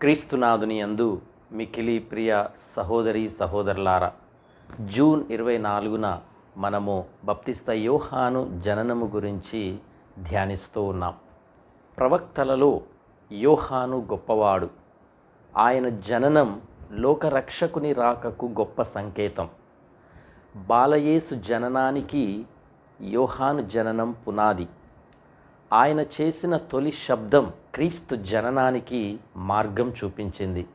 క్రీస్తునాథుని యందు మికిలి ప్రియ సహోదరి సహోదరులారా జూన్ ఇరవై నాలుగున మనము బప్తిస్త యోహాను జననము గురించి ధ్యానిస్తూ ఉన్నాం. ప్రవక్తలలో యోహాను గొప్పవాడు. ఆయన జననం లోకరక్షకుని రాకకు గొప్ప సంకేతం. బాలయేసు జననానికి యోహాను జననం పునాది. ఆయన చేసిన తొలి శబ్దం క్రీస్తు జననానికి మార్గం చూపించింది.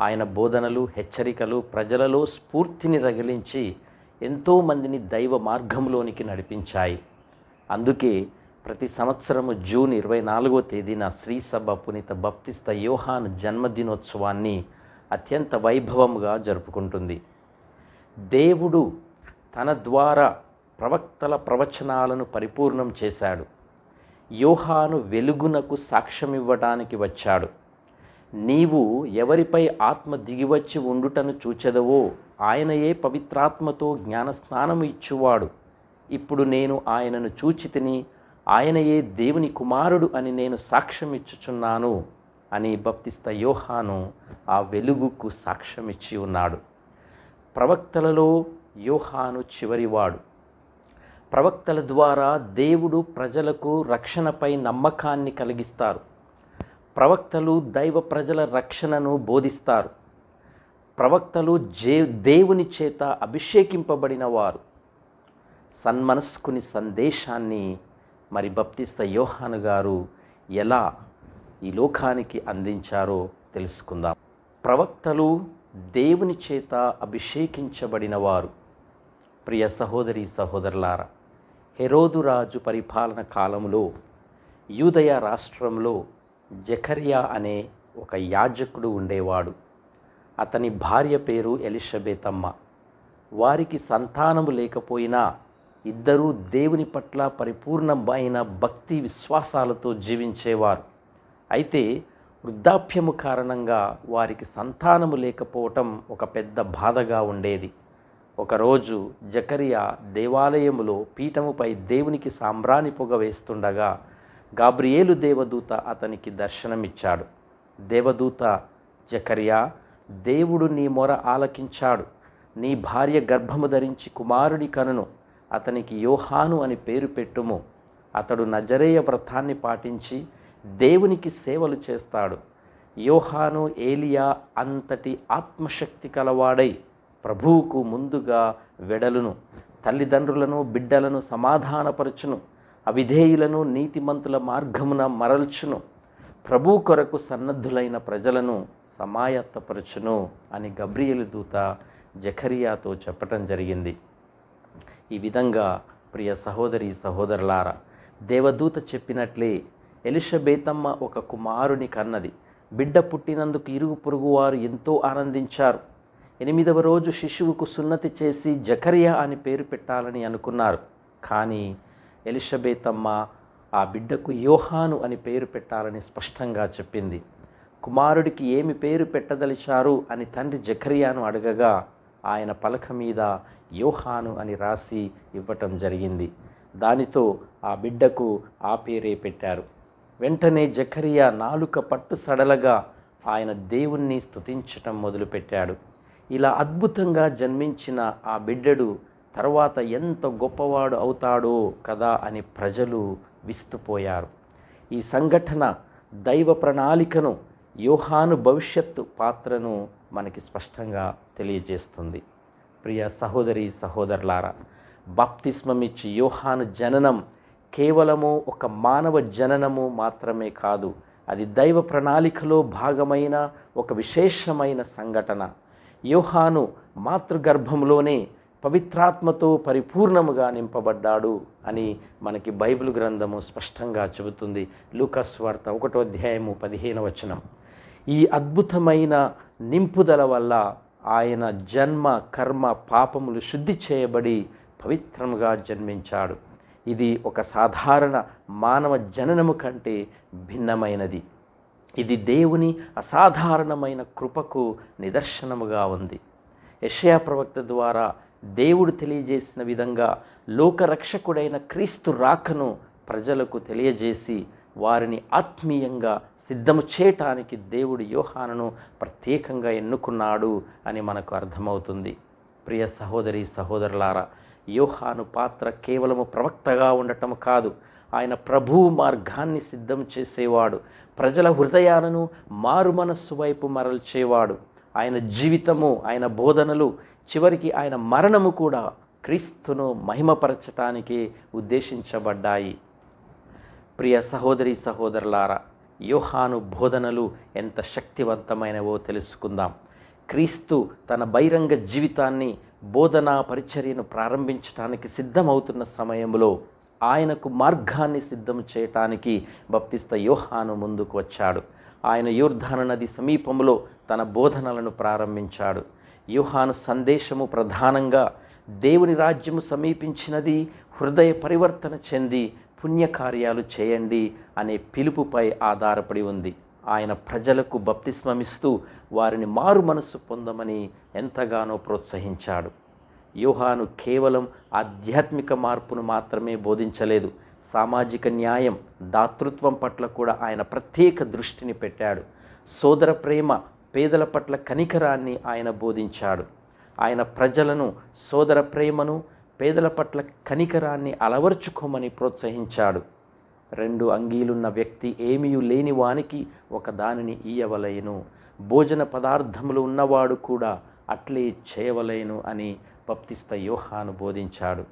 ఆయన బోధనలు హెచ్చరికలు ప్రజలలో స్ఫూర్తిని రగిలించి ఎంతోమందిని దైవ మార్గంలోనికి నడిపించాయి. అందుకే ప్రతి సంవత్సరము జూన్ ఇరవై నాలుగో తేదీన శ్రీసభ పునీత బప్తిస్త యోహాన్ జన్మదినోత్సవాన్ని అత్యంత వైభవంగా జరుపుకుంటుంది. దేవుడు తన ద్వారా ప్రవక్తల ప్రవచనాలను పరిపూర్ణం చేశాడు. యోహాను వెలుగునకు సాక్ష్యమివ్వటానికి వచ్చాడు. నీవు ఎవరిపై ఆత్మ దిగివచ్చి ఉండుటను చూచెదవో ఆయనయే పవిత్రాత్మతో జ్ఞానస్నానము ఇచ్చువాడు. ఇప్పుడు నేను ఆయనను చూచితిని ఆయనయే దేవుని కుమారుడు అని నేను సాక్ష్యం ఇచ్చుచున్నాను అని బప్తిస్త యోహాను ఆ వెలుగుకు సాక్ష్యమిచ్చి ఉన్నాడు. ప్రవక్తలలో యోహాను చివరివాడు. ప్రవక్తల ద్వారా దేవుడు ప్రజలకు రక్షణపై నమ్మకాన్ని కలిగిస్తారు. ప్రవక్తలు దైవ ప్రజల రక్షణను బోధిస్తారు. ప్రవక్తలు జే దేవుని చేత అభిషేకింపబడిన వారు సన్మనస్కుని సందేశాన్ని మరి బప్తిస్త యోహాను గారు ఎలా ఈ లోకానికి అందించారో తెలుసుకుందాం. ప్రవక్తలు దేవుని చేత అభిషేకించబడిన వారు ప్రియ సహోదరి సహోదరులారా హెరోదురాజు పరిపాలన కాలంలో యూదయ రాష్ట్రంలో జకరియా అనే ఒక యాజకుడు ఉండేవాడు. అతని భార్య పేరు ఎలిషబేతమ్మ. వారికి సంతానము లేకపోయినా ఇద్దరూ దేవుని పట్ల పరిపూర్ణమైన భక్తి విశ్వాసాలతో జీవించేవారు. అయితే వృద్ధాప్యము కారణంగా వారికి సంతానము లేకపోవటం ఒక పెద్ద బాధగా ఉండేది. ఒకరోజు జకరియా దేవాలయములో పీఠముపై దేవునికి సాంబ్రాణి పొగ వేస్తుండగా గాబ్రియేలు దేవదూత అతనికి దర్శనమిచ్చాడు. దేవదూత జకరియా దేవుడు నీ మొర ఆలకించాడు. నీ భార్య గర్భము ధరించి కుమారుడి కనును అతనికి యోహాను అని పేరు పెట్టుము. అతడు నజరేయ వ్రతాన్ని పాటించి దేవునికి సేవలు చేస్తాడు. యోహాను ఏలియా అంతటి ఆత్మశక్తి కలవాడై ప్రభువుకు ముందుగా వెడలును తల్లిదండ్రులను బిడ్డలను సమాధానపరచును అవిధేయులను నీతిమంతుల మార్గమున మరల్చును ప్రభు కొరకు సన్నద్ధులైన ప్రజలను సమాయత్తపరచును అని గబ్రియలు దూత జఖరియాతో చెప్పటం జరిగింది. ఈ విధంగా ప్రియ సహోదరి సహోదరులారా దేవదూత చెప్పినట్లే ఎలిషబేతమ్మ ఒక కుమారుని కన్నది. బిడ్డ పుట్టినందుకు ఇరుగు పొరుగు వారు ఎంతో ఆనందించారు. ఎనిమిదవ రోజు శిశువుకు సున్నతి చేసి జకరియా అని పేరు పెట్టాలని అనుకున్నారు. కానీ ఎలిషబేతమ్మ ఆ బిడ్డకు యోహాను అని పేరు పెట్టాలని స్పష్టంగా చెప్పింది. కుమారుడికి ఏమి పేరు పెట్టదలిచారు అని తండ్రి జకరియాను అడగగా ఆయన పలక మీద యోహాను అని రాసి ఇవ్వటం జరిగింది. దానితో ఆ బిడ్డకు ఆ పేరే పెట్టారు. వెంటనే జకరియా నాలుక పట్టు సడలగా ఆయన దేవుణ్ణి స్తుతించటం మొదలుపెట్టాడు. ఇలా అద్భుతంగా జన్మించిన ఆ బిడ్డడు తర్వాత ఎంత గొప్పవాడు అవుతాడో కదా అని ప్రజలు విస్తుపోయారు. ఈ సంఘటన దైవ ప్రణాళికను యోహాను భవిష్యత్తు పాత్రను మనకి స్పష్టంగా తెలియజేస్తుంది. ప్రియ సహోదరి సహోదరులారా బాప్తిస్మమిచ్చి యోహాను జననం కేవలము ఒక మానవ జననము మాత్రమే కాదు అది దైవ ప్రణాళికలో భాగమైన ఒక విశేషమైన సంఘటన. యోహాను మాతృగర్భంలోనే పవిత్రాత్మతో పరిపూర్ణముగా నింపబడ్డాడు అని మనకి బైబిల్ గ్రంథము స్పష్టంగా చెబుతుంది. లూకస్ వార్త ఒకటో అధ్యాయము పదిహేను వచనం. ఈ అద్భుతమైన నింపుదల వల్ల ఆయన జన్మ కర్మ పాపములు శుద్ధి చేయబడి పవిత్రముగా జన్మించాడు. ఇది ఒక సాధారణ మానవ జననము కంటే భిన్నమైనది. ఇది దేవుని అసాధారణమైన కృపకు నిదర్శనముగా ఉంది. యషయా ప్రవక్త ద్వారా దేవుడు తెలియజేసిన విధంగా లోకరక్షకుడైన క్రీస్తు రాకను ప్రజలకు తెలియజేసి వారిని ఆత్మీయంగా సిద్ధము చేయటానికి దేవుడు యోహానను ప్రత్యేకంగా ఎన్నుకున్నాడు అని మనకు అర్థమవుతుంది. ప్రియ సహోదరి సహోదరులారా యోహాను పాత్ర కేవలము ప్రవక్తగా ఉండటం కాదు ఆయన ప్రభువు మార్గాన్ని సిద్ధం చేసేవాడు. ప్రజల హృదయాలను మారు మనస్సు వైపు మరల్చేవాడు. ఆయన జీవితము ఆయన బోధనలు చివరికి ఆయన మరణము కూడా క్రీస్తును మహిమపరచటానికి ఉద్దేశించబడ్డాయి. ప్రియ సహోదరి సహోదరులారా యోహాను బోధనలు ఎంత శక్తివంతమైనవో తెలుసుకుందాం. క్రీస్తు తన బహిరంగ జీవితాన్ని బోధనా పరిచర్యను ప్రారంభించడానికి సిద్ధమవుతున్న సమయంలో ఆయనకు మార్గాన్ని సిద్ధం చేయటానికి బప్తిస్త యోహాను ముందుకు వచ్చాడు. ఆయన యూర్ధాన నది సమీపంలో తన బోధనలను ప్రారంభించాడు. యోహాను సందేశము ప్రధానంగా దేవుని రాజ్యము సమీపించినది హృదయ పరివర్తన చెంది పుణ్యకార్యాలు చేయండి అనే పిలుపుపై ఆధారపడి ఉంది. ఆయన ప్రజలకు బప్తిస్మమిస్తూ వారిని మారు మనస్సు పొందమని ఎంతగానో ప్రోత్సహించాడు. యోహాను కేవలం ఆధ్యాత్మిక మార్పును మాత్రమే బోధించలేదు. సామాజిక న్యాయం దాతృత్వం పట్ల కూడా ఆయన ప్రత్యేక దృష్టిని పెట్టాడు. సోదర ప్రేమ పేదల పట్ల కనికరాన్ని ఆయన బోధించాడు. ఆయన ప్రజలను సోదర ప్రేమను పేదల పట్ల కనికరాన్ని అలవర్చుకోమని ప్రోత్సహించాడు. రెండు అంగీలున్న వ్యక్తి ఏమీ లేని వానికి ఒక దానిని ఇయ్యవలయను భోజన పదార్థములు ఉన్నవాడు కూడా అట్లే చేయవలేను అని బప్తిస్త యోహాను బోధించాడు.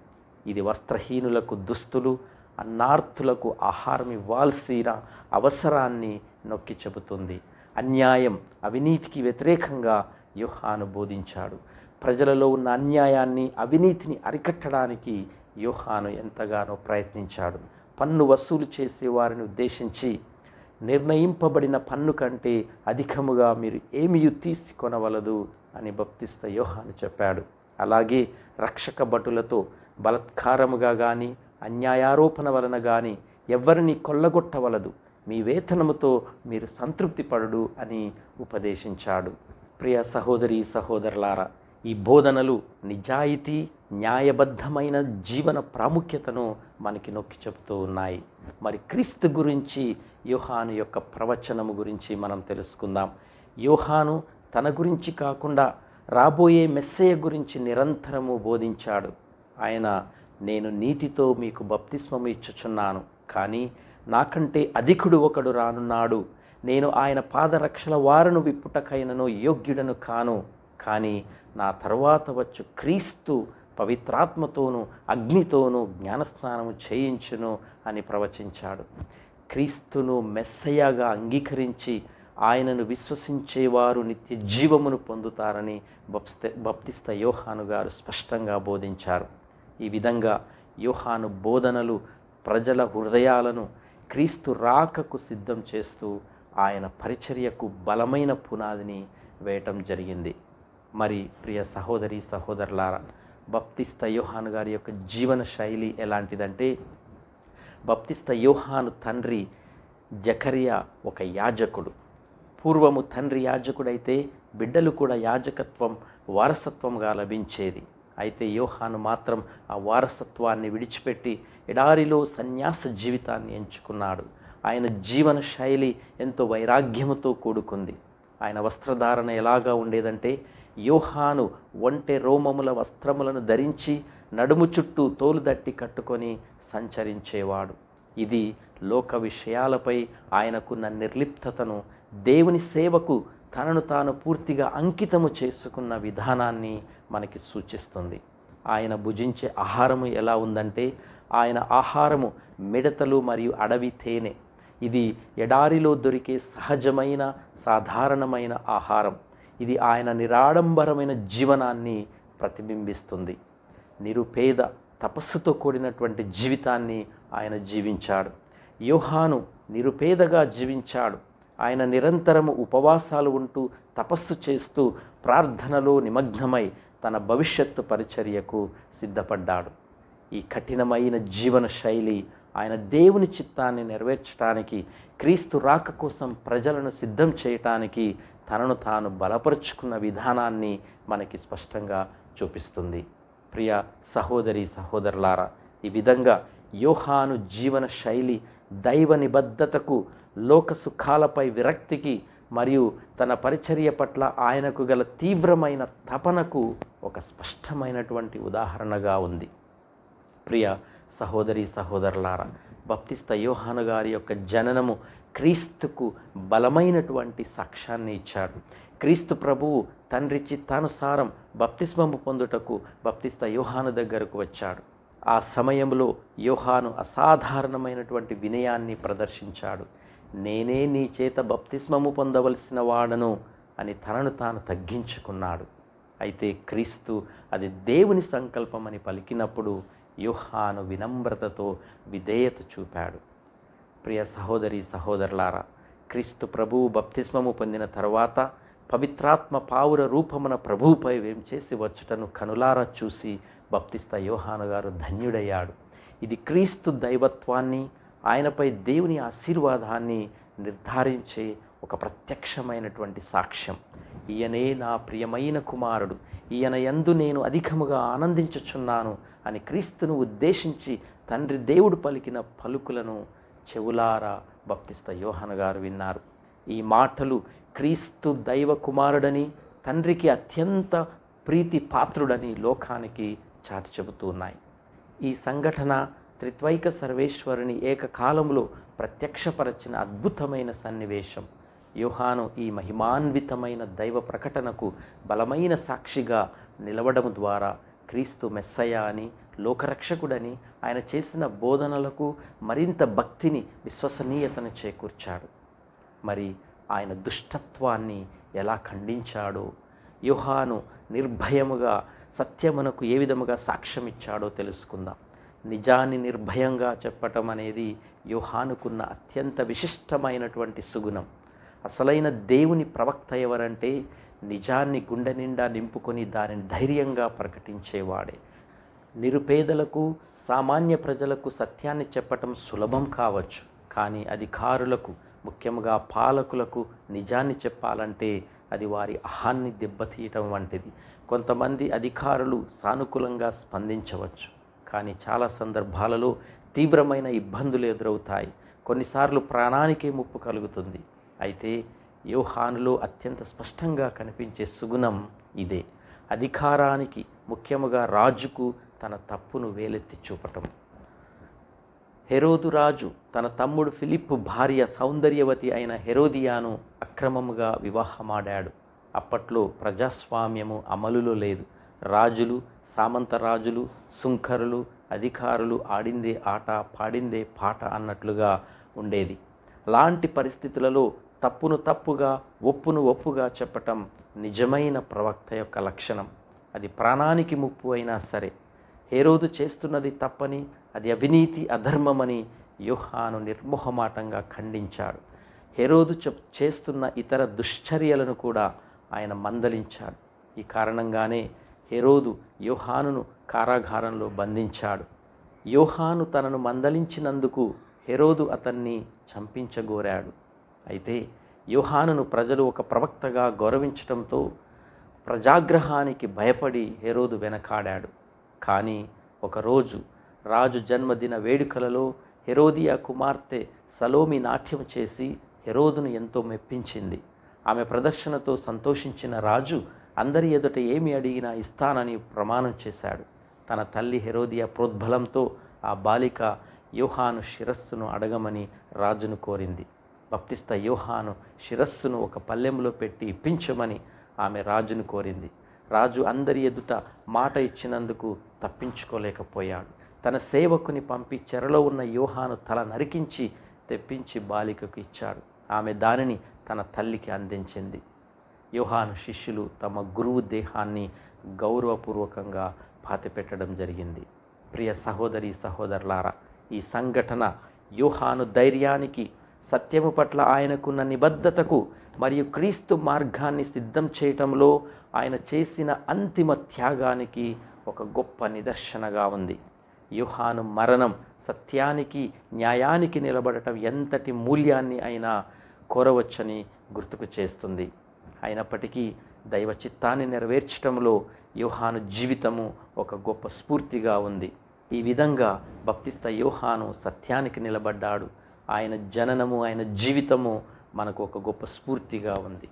ఇది వస్త్రహీనులకు దుస్తులు అన్నార్థులకు ఆహారం ఇవ్వాల్సిన అవసరాన్ని నొక్కి చెబుతుంది. అన్యాయం అవినీతికి వ్యతిరేకంగా యోహాను బోధించాడు. ప్రజలలో ఉన్న అన్యాయాన్ని అవినీతిని అరికట్టడానికి యోహాను ఎంతగానో ప్రయత్నించాడు. పన్ను వసూలు చేసే వారిని ఉద్దేశించి నిర్ణయింపబడిన పన్ను కంటే అధికముగా మీరు ఏమీ తీసుకొనవలదు అని బప్తిస్త యోహాను చెప్పాడు. అలాగే రక్షక భటులతో బలత్కారముగా కానీ అన్యాయారోపణ వలన కానీ ఎవరిని కొల్లగొట్టవలదు. మీ వేతనముతో మీరు సంతృప్తి పడుడు అని ఉపదేశించాడు. ప్రియ సహోదరి సహోదరులారా ఈ బోధనలు నిజాయితీ న్యాయబద్ధమైన జీవన ప్రాముఖ్యతను మనకి నొక్కి చెబుతూ ఉన్నాయి. మరి క్రీస్తు గురించి యోహాను యొక్క ప్రవచనము గురించి మనం తెలుసుకుందాం. యోహాను తన గురించి కాకుండా రాబోయే మెస్సయ్య గురించి నిరంతరము బోధించాడు. ఆయన నేను నీటితో మీకు బప్తిస్మము ఇచ్చుచున్నాను కానీ నాకంటే అధికుడు ఒకడు రానున్నాడు. నేను ఆయన పాదరక్షల వారను విప్పుటకైనను యోగ్యుడను కాను కానీ నా తర్వాత వచ్చు క్రీస్తు పవిత్రాత్మతోనూ అగ్నితోనూ జ్ఞానస్నానము చేయించును అని ప్రవచించాడు. క్రీస్తును మెస్సయ్యగా అంగీకరించి ఆయనను విశ్వసించేవారు నిత్య జీవమును పొందుతారని బప్స్త బప్తిస్త యోహాను గారు స్పష్టంగా బోధించారు. ఈ విధంగా యోహాను బోధనలు ప్రజల హృదయాలను క్రీస్తు రాకకు సిద్ధం చేస్తూ ఆయన పరిచర్యకు బలమైన పునాదిని వేయటం జరిగింది. మరి ప్రియ సహోదరి సహోదరులారా బప్తిస్త యోహాను గారి యొక్క జీవన శైలి ఎలాంటిదంటే బప్తిస్త యోహాను తండ్రి జకరియా ఒక యాజకుడు. పూర్వము తండ్రి యాజకుడైతే బిడ్డలు కూడా యాజకత్వం వారసత్వంగా లభించేది. అయితే యోహాను మాత్రం ఆ వారసత్వాన్ని విడిచిపెట్టి ఎడారిలో సన్యాస జీవితాన్ని ఎంచుకున్నాడు. ఆయన జీవన శైలి ఎంతో వైరాగ్యముతో కూడుకుంది. ఆయన వస్త్రధారణ ఎలాగా ఉండేదంటే యోహాను ఒంటె రోమముల వస్త్రములను ధరించి నడుము చుట్టూ తోలుదట్టి కట్టుకొని సంచరించేవాడు. ఇది లోక విషయాలపై ఆయనకున్న నిర్లిప్తతను దేవుని సేవకు తనను తాను పూర్తిగా అంకితము చేసుకున్న విధానాన్ని మనకి సూచిస్తుంది. ఆయన భుజించే ఆహారము ఎలా ఉందంటే ఆయన ఆహారము మిడతలు మరియు అడవి తేనె. ఇది ఎడారిలో దొరికే సహజమైన సాధారణమైన ఆహారం. ఇది ఆయన నిరాడంబరమైన జీవనాన్ని ప్రతిబింబిస్తుంది. నిరుపేద తపస్సుతో కూడినటువంటి జీవితాన్ని ఆయన జీవించాడు. యోహాను నిరుపేదగా జీవించాడు. ఆయన నిరంతరము ఉపవాసాలు ఉంటూ తపస్సు చేస్తూ ప్రార్థనలో నిమగ్నమై తన భవిష్యత్తు పరిచర్యకు సిద్ధపడ్డాడు. ఈ కఠినమైన జీవన శైలి ఆయన దేవుని చిత్తాన్ని నెరవేర్చడానికి క్రీస్తు రాక కోసం ప్రజలను సిద్ధం చేయటానికి తనను తాను బలపరుచుకున్న విధానాన్ని మనకి స్పష్టంగా చూపిస్తుంది. ప్రియ సహోదరి సహోదరులారా ఈ విధంగా యోహాను జీవన శైలి దైవ నిబద్ధతకు లోక సుఖాలపై విరక్తికి మరియు తన పరిచర్య పట్ల ఆయనకు గల తీవ్రమైన తపనకు ఒక స్పష్టమైనటువంటి ఉదాహరణగా ఉంది. ప్రియ సహోదరి సహోదరులారా బప్తిస్త యోహాను గారి యొక్క జననము క్రీస్తుకు బలమైనటువంటి సాక్ష్యాన్ని ఇచ్చాడు. క్రీస్తు ప్రభువు తండ్రి చిత్తానుసారం బప్తిస్మము పొందుటకు బప్తిస్త యోహాను దగ్గరకు వచ్చాడు. ఆ సమయంలో యోహాను అసాధారణమైనటువంటి వినయాన్ని ప్రదర్శించాడు. నేనే నీ చేత బప్తిస్మము పొందవలసిన వాడను అని తనను తాను తగ్గించుకున్నాడు. అయితే క్రీస్తు అది దేవుని సంకల్పమని పలికినప్పుడు యుహాను వినమ్రతతో విధేయత చూపాడు. ప్రియ సహోదరి సహోదరులారా క్రీస్తు ప్రభువు బప్తిస్మము పొందిన తర్వాత పవిత్రాత్మ పావుర రూపమున ప్రభువుపై వేం చేసి వచ్చుటను కనులారా చూసి బప్తిస్త యోహాను గారు ధన్యుడయ్యాడు. ఇది క్రీస్తు దైవత్వాన్ని ఆయనపై దేవుని ఆశీర్వాదాన్ని నిర్ధారించే ఒక ప్రత్యక్షమైనటువంటి సాక్ష్యం. ఈయనే నా ప్రియమైన కుమారుడు. ఈయన యందు నేను అధికముగా ఆనందించుచున్నాను అని క్రీస్తును ఉద్దేశించి తండ్రి దేవుడు పలికిన పలుకులను చెవులారా బప్తిస్త యోహన గారు విన్నారు. ఈ మాటలు క్రీస్తు దైవ కుమారుడని తండ్రికి అత్యంత ప్రీతి పాత్రుడని లోకానికి చాటి చెబుతూ ఉన్నాయి. ఈ సంఘటన త్రిత్వైక సర్వేశ్వరుని ఏకకాలంలో ప్రత్యక్షపరచిన అద్భుతమైన సన్నివేశం. యోహాను ఈ మహిమాన్వితమైన దైవ ప్రకటనకు బలమైన సాక్షిగా నిలవడం ద్వారా క్రీస్తు మెస్సయ అని లోకరక్షకుడని ఆయన చేసిన బోధనలకు మరింత భక్తిని విశ్వసనీయతను చేకూర్చాడు. మరి ఆయన దుష్టత్వాన్ని ఎలా ఖండించాడో యుహాను నిర్భయముగా సత్యమునకు ఏ విధముగా సాక్ష్యం ఇచ్చాడో తెలుసుకుందాం. నిజాన్ని నిర్భయంగా చెప్పటం అనేది యోహానుకున్న అత్యంత విశిష్టమైనటువంటి సుగుణం. అసలైన దేవుని ప్రవక్త ఎవరంటే నిజాన్ని గుండె నిండా నింపుకొని దానిని ధైర్యంగా ప్రకటించేవాడే. నిరుపేదలకు సామాన్య ప్రజలకు సత్యాన్ని చెప్పటం సులభం కావచ్చు. కానీ అధికారులకు ముఖ్యంగా పాలకులకు నిజాన్ని చెప్పాలంటే అది వారి అహాన్ని దెబ్బతీయటం వంటిది. కొంతమంది అధికారులు సానుకూలంగా స్పందించవచ్చు. కానీ చాలా సందర్భాలలో తీవ్రమైన ఇబ్బందులు ఎదురవుతాయి. కొన్నిసార్లు ప్రాణానికే ముప్పు కలుగుతుంది. అయితే యోహానులో అత్యంత స్పష్టంగా కనిపించే సుగుణం ఇదే. అధికారానికి ముఖ్యముగా రాజుకు తన తప్పును వేలెత్తి చూపటం. హెరోదు రాజు తన తమ్ముడు ఫిలిప్ భార్య సౌందర్యవతి అయిన హెరోదియాను అక్రమముగా వివాహమాడాడు. అప్పట్లో ప్రజాస్వామ్యము అమలులో లేదు. రాజులు సామంత రాజులు సుంకరులు అధికారులు ఆడిందే ఆట పాడిందే పాట అన్నట్లుగా ఉండేది. లాంటి పరిస్థితులలో తప్పును తప్పుగా ఒప్పును ఒప్పుగా చెప్పటం నిజమైన ప్రవక్త యొక్క లక్షణం. అది ప్రాణానికి ముప్పు అయినా సరే. హేరోదు చేస్తున్నది తప్పని అది అవినీతి అధర్మమని యోహాను నిర్మోహమాటంగా ఖండించాడు. హెరోదు చెప్ చేస్తున్న ఇతర దుశ్చర్యలను కూడా ఆయన మందలించాడు. ఈ కారణంగానే హెరోదు యోహానును కారాగారంలో బంధించాడు. యోహాను తనను మందలించినందుకు హెరోదు అతన్ని చంపించగోరాడు. అయితే యోహానును ప్రజలు ఒక ప్రవక్తగా గౌరవించడంతో ప్రజాగ్రహానికి భయపడి హెరోదు వెనకాడాడు. కానీ ఒకరోజు రాజు జన్మదిన వేడుకలలో హెరోదియా కుమార్తె సలోమి నాట్యం చేసి హెరోదును ఎంతో మెప్పించింది. ఆమె ప్రదర్శనతో సంతోషించిన రాజు అందరి ఎదుట ఏమి అడిగినా ఇస్తానని ప్రమాణం చేశాడు. తన తల్లి హెరోదియ ప్రోద్బలంతో ఆ బాలిక యోహాను శిరస్సును అడగమని రాజును కోరింది. బప్తిస్త యోహాను శిరస్సును ఒక పల్లెంలో పెట్టి ఇప్పించమని ఆమె రాజును కోరింది. రాజు అందరి ఎదుట మాట ఇచ్చినందుకు తప్పించుకోలేకపోయాడు. తన సేవకుని పంపి చెరలో ఉన్న యోహాను తల నరికించి తెప్పించి బాలికకు ఇచ్చాడు. ఆమె దానిని తన తల్లికి అందించింది. యోహాను శిష్యులు తమ గురువు దేహాన్ని గౌరవపూర్వకంగా పాతిపెట్టడం జరిగింది. ప్రియ సహోదరి సహోదరులారా ఈ సంఘటన యోహాను ధైర్యానికి సత్యము పట్ల ఆయనకున్న నిబద్ధతకు మరియు క్రీస్తు మార్గాన్ని సిద్ధం చేయటంలో ఆయన చేసిన అంతిమ త్యాగానికి ఒక గొప్ప నిదర్శనగా ఉంది. యుహాను మరణం సత్యానికి న్యాయానికి నిలబడటం ఎంతటి మూల్యాన్ని అయినా కోరవచ్చని గుర్తుకు చేస్తుంది. అయినప్పటికీ దైవ చిత్తాన్ని నెరవేర్చడంలో యోహాను జీవితము ఒక గొప్ప స్ఫూర్తిగా ఉంది. ఈ విధంగా బప్తిస్త యోహాను సత్యానికి నిలబడ్డాడు. ఆయన జననము ఆయన జీవితము మనకు ఒక గొప్ప స్ఫూర్తిగా ఉంది.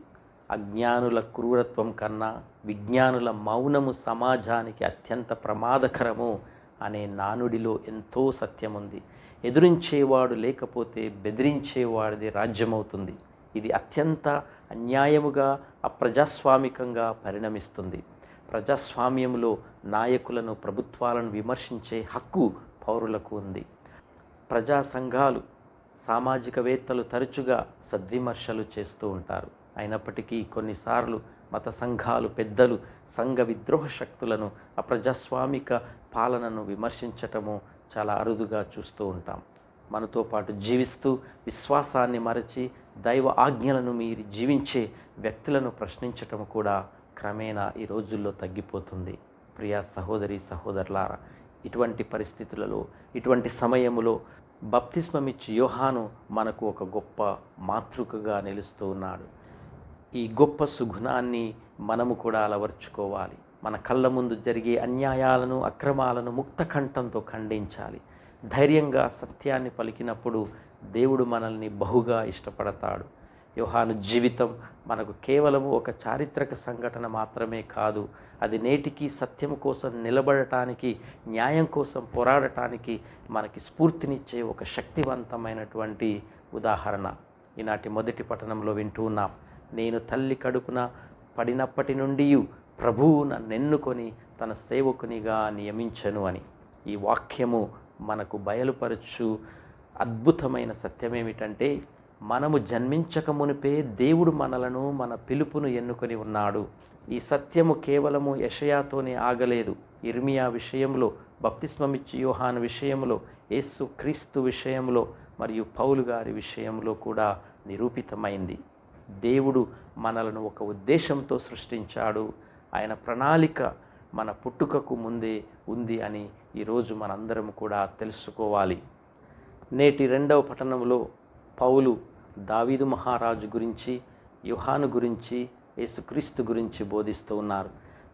అజ్ఞానుల క్రూరత్వం కన్నా విజ్ఞానుల మౌనము సమాజానికి అత్యంత ప్రమాదకరము అనే నానుడిలో ఎంతో సత్యం ఉంది ఎదురించేవాడు లేకపోతే బెదిరించేవాడిది రాజ్యమవుతుంది. ఇది అత్యంత అన్యాయముగా అప్రజాస్వామికంగా పరిణమిస్తుంది. ప్రజాస్వామ్యంలో నాయకులను ప్రభుత్వాలను విమర్శించే హక్కు పౌరులకు ఉంది. ప్రజా సంఘాలు సామాజికవేత్తలు తరచుగా సద్విమర్శలు చేస్తూ ఉంటారు. అయినప్పటికీ కొన్నిసార్లు మత సంఘాలు పెద్దలు సంఘ విద్రోహ శక్తులను అప్రజాస్వామిక పాలనను విమర్శించటము చాలా అరుదుగా చూస్తూ ఉంటాం. మనతో పాటు జీవిస్తూ విశ్వాసాన్ని మరచి దైవ ఆజ్ఞలను మీరు జీవించే వ్యక్తులను ప్రశ్నించటం కూడా క్రమేణా ఈ రోజుల్లో తగ్గిపోతుంది. ప్రియా సహోదరి సహోదరులారా ఇటువంటి పరిస్థితులలో ఇటువంటి సమయములో బప్తిస్మమిచ్చి యోహాను మనకు ఒక గొప్ప మాతృకగా నిలుస్తూ ఉన్నాడు. ఈ గొప్ప సుగుణాన్ని మనము కూడా అలవర్చుకోవాలి. మన కళ్ళ ముందు జరిగే అన్యాయాలను అక్రమాలను ముక్త కంఠంతో ఖండించాలి. ధైర్యంగా సత్యాన్ని పలికినప్పుడు దేవుడు మనల్ని బహుగా ఇష్టపడతాడు. యోహాను జీవితం మనకు కేవలము ఒక చారిత్రక సంఘటన మాత్రమే కాదు అది నేటికి సత్యం కోసం నిలబడటానికి న్యాయం కోసం పోరాడటానికి మనకి స్ఫూర్తినిచ్చే ఒక శక్తివంతమైనటువంటి ఉదాహరణ. ఈనాటి మొదటి పట్టణంలో వింటూ ఉన్నాం నేను తల్లి కడుపున పడినప్పటి నుండి ప్రభువు నన్నెన్నుకొని తన సేవకునిగా నియమించను అని. ఈ వాక్యము మనకు బయలుపరచు అద్భుతమైన సత్యమేమిటంటే మనము జన్మించక మునిపే దేవుడు మనలను మన పిలుపును ఎన్నుకొని ఉన్నాడు. ఈ సత్యము కేవలము యషయాతోనే ఆగలేదు. ఇర్మియా విషయంలో బప్తిస్మమిచ్చి యోహాన్ విషయంలో యేసు క్రీస్తు విషయంలో మరియు పౌలు గారి విషయంలో కూడా నిరూపితమైంది. దేవుడు మనలను ఒక ఉద్దేశంతో సృష్టించాడు. ఆయన ప్రణాళిక మన పుట్టుకకు ముందే ఉంది అని ఈరోజు మనందరం కూడా తెలుసుకోవాలి. నేటి రెండవ పట్టణంలో పౌలు దావీదు మహారాజు గురించి యుహాను గురించి యేసుక్రీస్తు గురించి బోధిస్తూ ఉన్నారు.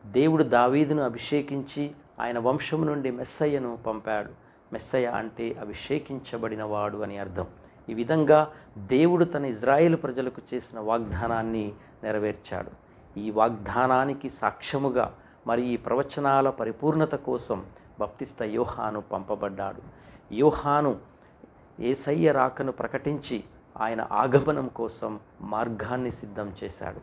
దేవుడు దావీదును అభిషేకించి ఆయన వంశం నుండి మెస్సయ్యను పంపాడు. మెస్సయ్య అంటే అభిషేకించబడినవాడు అని అర్థం. ఈ విధంగా దేవుడు తన ఇజ్రాయేల్ ప్రజలకు చేసిన వాగ్దానాన్ని నెరవేర్చాడు. ఈ వాగ్దానానికి సాక్ష్యముగా మరి ఈ ప్రవచనాల పరిపూర్ణత కోసం బప్తిస్త యోహాను పంపబడ్డాడు. యోహాను ఏసయ్య రాకను ప్రకటించి ఆయన ఆగమనం కోసం మార్గాన్ని సిద్ధం చేశాడు.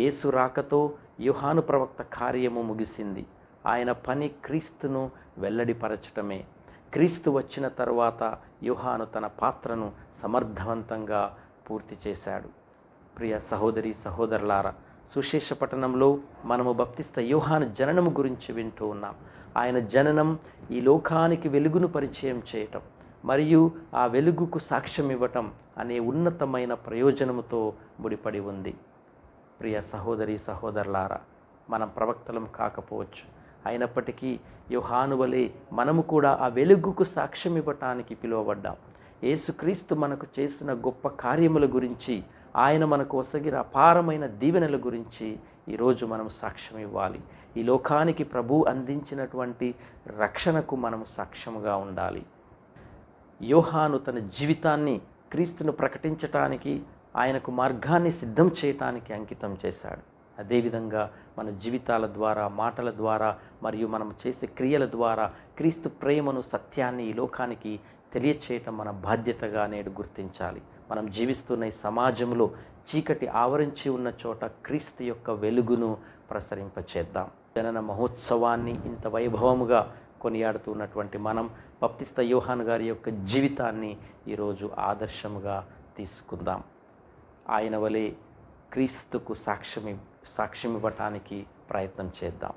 యేసు రాకతో యుహాను ప్రవక్త కార్యము ముగిసింది. ఆయన పని క్రీస్తును వెల్లడిపరచటమే. క్రీస్తు వచ్చిన తరువాత యుహాను తన పాత్రను సమర్థవంతంగా పూర్తి చేశాడు. ప్రియ సహోదరి సహోదరులారా సుశేష పట్టణంలో మనము బప్తిస్త యూహాను జననము గురించి వింటూ ఉన్నాం. ఆయన జననం ఈ లోకానికి వెలుగును పరిచయం చేయటం. మరియు ఆ వెలుగుకు సాక్ష్యం ఇవ్వటం అనే ఉన్నతమైన ప్రయోజనముతో ముడిపడి ఉంది. ప్రియ సహోదరి సహోదరులారా మనం ప్రవక్తలం కాకపోవచ్చు. అయినప్పటికీ యుహాను వలె మనము కూడా ఆ వెలుగుకు సాక్ష్యం ఇవ్వటానికి పిలువబడ్డాం. యేసుక్రీస్తు మనకు చేసిన గొప్ప కార్యముల గురించి ఆయన మనకు ఒసగిన అపారమైన దీవెనల గురించి ఈరోజు మనం సాక్ష్యం ఇవ్వాలి. ఈ లోకానికి ప్రభు అందించినటువంటి రక్షణకు మనము సాక్ష్యముగా ఉండాలి. యోహాను తన జీవితాన్ని క్రీస్తును ప్రకటించటానికి ఆయనకు మార్గాన్ని సిద్ధం చేయటానికి అంకితం చేశాడు. అదేవిధంగా మన జీవితాల ద్వారా మాటల ద్వారా మరియు మనం చేసే క్రియల ద్వారా క్రీస్తు ప్రేమను సత్యాన్ని ఈ లోకానికి తెలియచేయటం మన బాధ్యతగా నేడు గుర్తించాలి. మనం జీవిస్తున్న ఈ సమాజంలో చీకటి ఆవరించి ఉన్న చోట క్రీస్తు యొక్క వెలుగును ప్రసరింపచేద్దాం. జనన మహోత్సవాన్ని ఇంత వైభవముగా కొనియాడుతున్నటువంటి మనం బప్తిస్త యోహాన్ గారి యొక్క జీవితాన్ని ఈరోజు ఆదర్శముగా తీసుకుందాం. ఆయన వలె క్రీస్తుకు సాక్ష్యమి సాక్ష్యం ఇవ్వటానికి ప్రయత్నం చేద్దాం.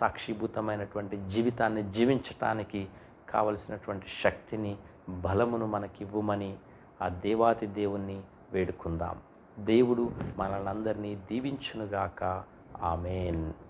సాక్షిభూతమైనటువంటి జీవితాన్ని జీవించటానికి కావలసినటువంటి శక్తిని బలమును మనకి ఇవ్వమని ఆ దేవాతి దేవుణ్ణి వేడుకుందాం. దేవుడు మనల్ని అందరినీ దీవించునుగాక. ఆమెన్.